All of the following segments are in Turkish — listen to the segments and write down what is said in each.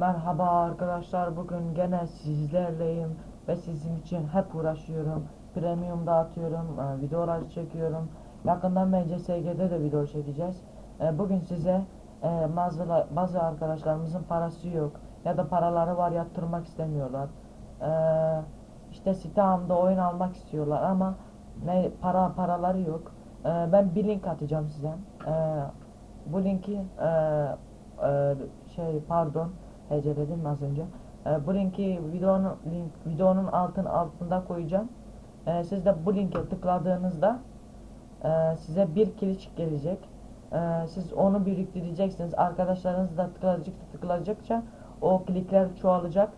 Merhaba arkadaşlar bugün gene sizlerleyim ve sizin için hep uğraşıyorum. Premium dağıtıyorum, e, videolar çekiyorum. Yakından MCSG'de de video çekeceğiz. E, Bugün size e, bazı, bazı arkadaşlarımızın parası yok ya da paraları var yatırmak istemiyorlar. E, işte Steam'da oyun almak istiyorlar ama ne para paraları yok. Ben bir link atacağım size. Bu linki şey pardon heceledim az önce. E, bu linki videonun link videonun altın altında koyacağım. E, siz de bu linke tıkladığınızda e, size bir kiliç gelecek. E, siz onu biriktireceksiniz. Arkadaşlarınız da tıklayacak, tıklayacakça o klikler çoğalacak.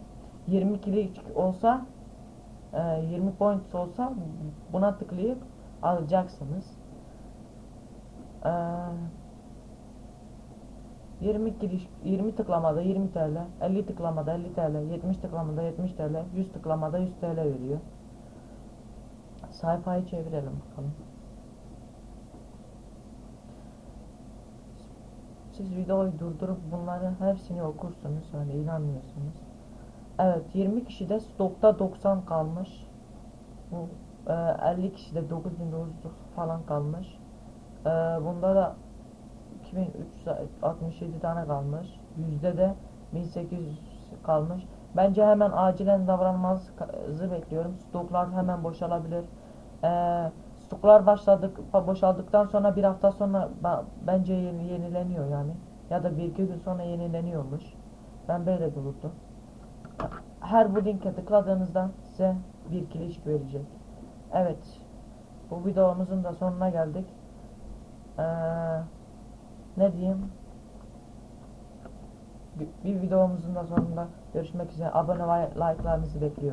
20 klik olsa e, 20 points olsa buna tıklayıp alacaksınız. Eee 20 giriş 20 tıklamada 20 TL, 50 tıklamada 50 TL, 70 tıklamada 70 TL, 100 tıklamada 100 TL veriyor. Sayfayı çevirelim bakalım. Siz videoyu durdurup bunları hepsini okursunuz hani inanmıyorsunuz. Evet 20 kişide stokta 90 kalmış. Bu e, 50 kişide 9900 falan kalmış. E, bunda da 2367 tane kalmış. Yüzde de 1800 kalmış. Bence hemen acilen davranmanızı bekliyorum. Stoklar hemen boşalabilir. Ee, stoklar başladık boşaldıktan sonra bir hafta sonra bence yeni, yenileniyor yani. Ya da bir iki gün sonra yenileniyormuş. Ben böyle bulurdum. Her bu linke tıkladığınızda size bir kiliç verecek. Evet. Bu videomuzun da sonuna geldik. Eee ne diyeyim? Bir, bir videomuzun da sonunda görüşmek üzere. Abone ve like'larınızı bekliyorum.